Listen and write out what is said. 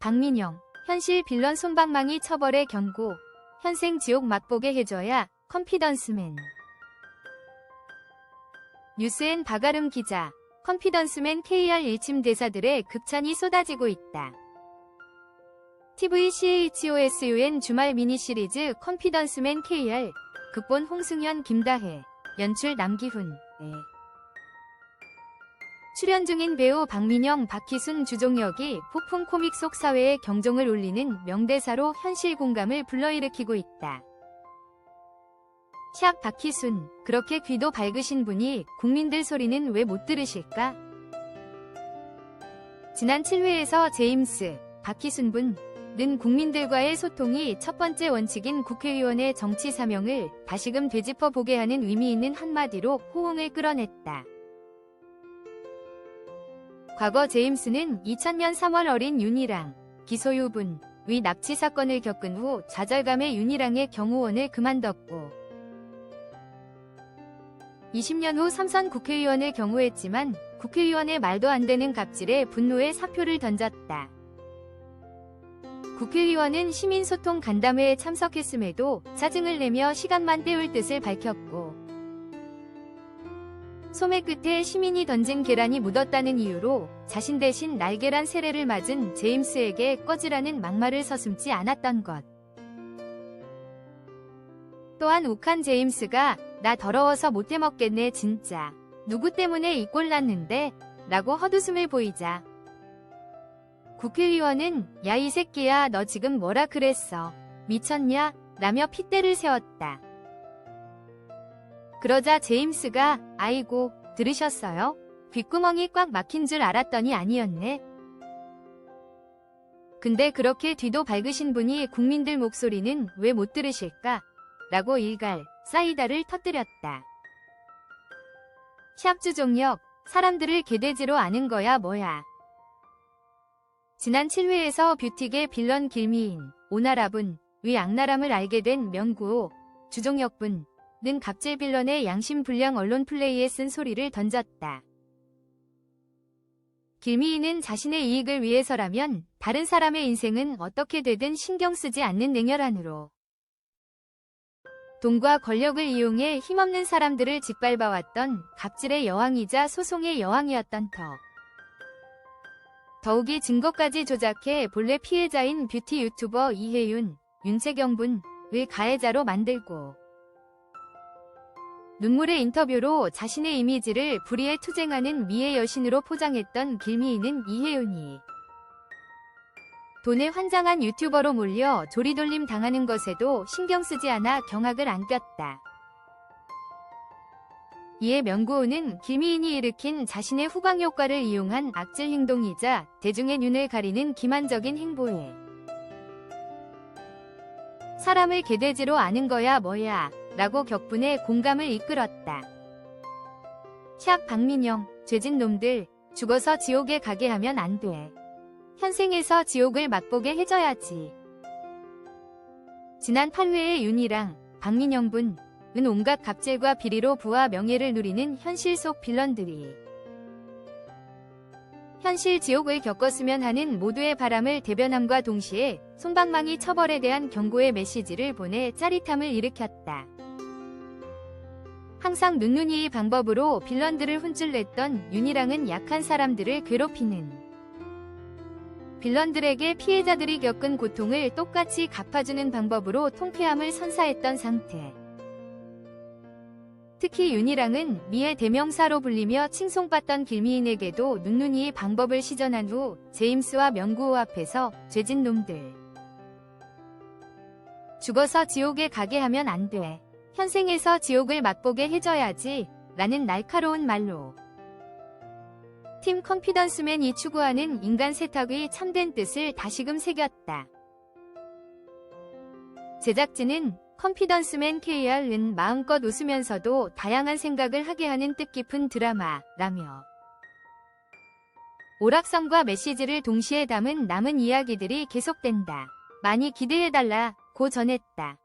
박민영, 현실 빌런 손방망이 처벌의 경고, 현생 지옥 맛보게 해줘야 컨피던스맨. 뉴스엔 박아름 기자, 컨피던스맨 KR 일침 대사들의 극찬이 쏟아지고 있다. TV CHOSUN 주말 미니 시리즈 컨피던스맨 KR, 극본 홍승현 김다혜, 연출 남기훈, 네. 출연 중인 배우 박민영, 박희순, 주종혁이 폭풍 코믹 속 사회의 경종을 울리는 명대사로 현실 공감을 불러일으키고 있다. 샥 박희순, 그렇게 귀도 밝으신 분이 국민들 소리는 왜 못 들으실까? 지난 7회에서 제임스, 박희순 분 는 국민들과의 소통이 첫 번째 원칙인 국회의원의 정치 사명을 다시금 되짚어 보게 하는 의미 있는 한마디로 호응을 끌어냈다. 과거 제임스는 2000년 3월 어린 윤희랑, 기소유분, 의 납치 사건을 겪은 후 좌절감에 윤희랑의 경호원을 그만뒀고 20년 후 삼선 국회의원을 경호했지만 국회의원의 말도 안 되는 갑질에 분노의 사표를 던졌다. 국회의원은 시민소통 간담회에 참석했음에도 짜증을 내며 시간만 때울 뜻을 밝혔고 소매 끝에 시민이 던진 계란이 묻었다는 이유로 자신 대신 날계란 세례를 맞은 제임스에게 꺼지라는 막말을 서슴지 않았던 것. 또한 욱한 제임스가 나 더러워서 못 해 먹겠네 진짜. 누구 때문에 이 꼴 났는데? 라고 헛웃음을 보이자. 국회의원은 야 이 새끼야 너 지금 뭐라 그랬어. 미쳤냐? 라며 핏대를 세웠다. 그러자 제임스가 아이고 들으셨어요? 귓구멍이 꽉 막힌 줄 알았더니 아니었네. 근데 그렇게 뒤도 밝으신 분이 국민들 목소리는 왜 못 들으실까? 라고 일갈 사이다를 터뜨렸다. 샵 주종혁 사람들을 개돼지로 아는 거야 뭐야. 지난 7회에서 뷰티계 빌런 길미인 오나라분 위 악나람을 알게 된 명구호 주종혁분 는 갑질 빌런의 양심 불량 언론 플레이에 쓴 소리를 던졌다. 길미인은 자신의 이익을 위해서라면 다른 사람의 인생은 어떻게 되든 신경 쓰지 않는 냉혈한으로 돈과 권력을 이용해 힘없는 사람들을 짓밟아왔던 갑질의 여왕이자 소송의 여왕이었던 터. 더욱이 증거까지 조작해 본래 피해자인 뷰티 유튜버 이혜윤, 윤채경분을 가해자로 만들고 눈물의 인터뷰로 자신의 이미지를 불의에 투쟁하는 미의 여신으로 포장했던 길미인은 이혜윤이 돈에 환장한 유튜버로 몰려 조리돌림 당하는 것에도 신경 쓰지 않아 경악을 안겼다. 이에 명구호는 김희인이 일으킨 자신의 후광 효과를 이용한 악질 행동이자 대중의 눈을 가리는 기만적인 행보에 사람을 개돼지로 아는 거야 뭐야 라고 격분해 공감을 이끌었다. 샥 박민영, 죄진 놈들, 죽어서 지옥에 가게 하면 안 돼. 현생에서 지옥을 맛보게 해줘야지. 지난 8회에 윤희랑 박민영 분 은 온갖 갑질과 비리로 부와 명예를 누리는 현실 속 빌런들이 현실 지옥을 겪었으면 하는 모두의 바람을 대변함과 동시에 손방망이 처벌에 대한 경고의 메시지를 보내 짜릿함을 일으켰다. 항상 눈눈이의 방법으로 빌런들을 훈질냈던 윤희랑은 약한 사람들을 괴롭히는 빌런들에게 피해자들이 겪은 고통을 똑같이 갚아주는 방법으로 통쾌함을 선사했던 상태. 특히 윤희랑은 미의 대명사로 불리며 칭송받던 길미인에게도 눈눈이의 방법을 시전한 후 제임스와 명구호 앞에서 죄진 놈들. 죽어서 지옥에 가게 하면 안 돼. 현생에서 지옥을 맛보게 해줘야지. 라는 날카로운 말로. 팀 컨피던스맨이 추구하는 인간 세탁의 참된 뜻을 다시금 새겼다. 제작진은 컨피던스맨 KR은 마음껏 웃으면서도 다양한 생각을 하게 하는 뜻깊은 드라마라며 오락성과 메시지를 동시에 담은 남은 이야기들이 계속된다. 많이 기대해달라 고 전했다.